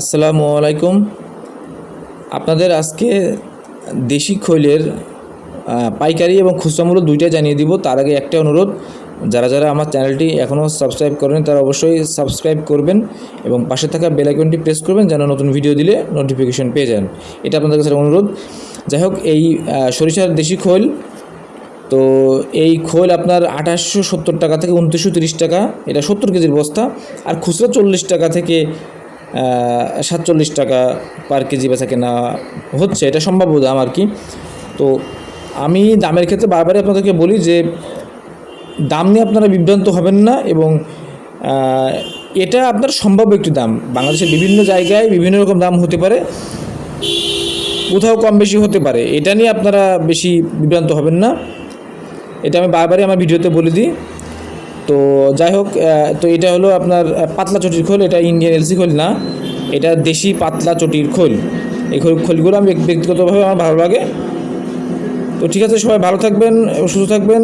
আসসালামু আলাইকুম। আপনাদের আজকে দেশি খৈলের পাইকারি এবং খুচরা মূল্য দুইটাই জানিয়ে দিব। তার আগে একটা অনুরোধ, যারা যারা আমার চ্যানেলটি এখনও সাবস্ক্রাইব করেন, তারা অবশ্যই সাবস্ক্রাইব করবেন এবং পাশে থাকা বেল আইকনটি প্রেস করবেন যেন নতুন ভিডিও দিলে নোটিফিকেশন পেয়ে যান। এটা আপনাদের কাছে অনুরোধ। যাই হোক, এই সরিষার দেশি খৈল, তো এই খোল আপনার আঠাশশো সত্তর টাকা থেকে উনত্রিশশো তিরিশ টাকা, এটা সত্তর কেজির বস্তা। আর খুচরা চল্লিশ টাকা থেকে সাতচল্লিশ টাকা পার কেজি বেচা কেনা হচ্ছে, এটা সম্ভাব্য দাম আর কি। তো আমি দামের ক্ষেত্রে বারবারই আপনাদেরকে বলি যে, দাম নিয়ে আপনারা বিভ্রান্ত হবেন না এবং এটা আপনার সম্ভাব্য একটি দাম। বাংলাদেশের বিভিন্ন জায়গায় বিভিন্ন রকম দাম হতে পারে, কোথাও কম বেশি হতে পারে, এটা নিয়ে আপনারা বেশি বিভ্রান্ত হবেন না। এটা আমি বারবারই আমার ভিডিওতে বলে দিই। তো যাই হোক তো এটা হলো আপনার পাতলা চটির খোল, এটা ইন্ডিয়ান এলসি খোল না। এটা দেশি পাতলা চটির খোল। এই খোল, খোলগুলো আমি ব্যক্তিগতভাবে আমার ভালো লাগে। তো ঠিক আছে, সবাই ভালো থাকবেন, সুস্থ থাকবেন।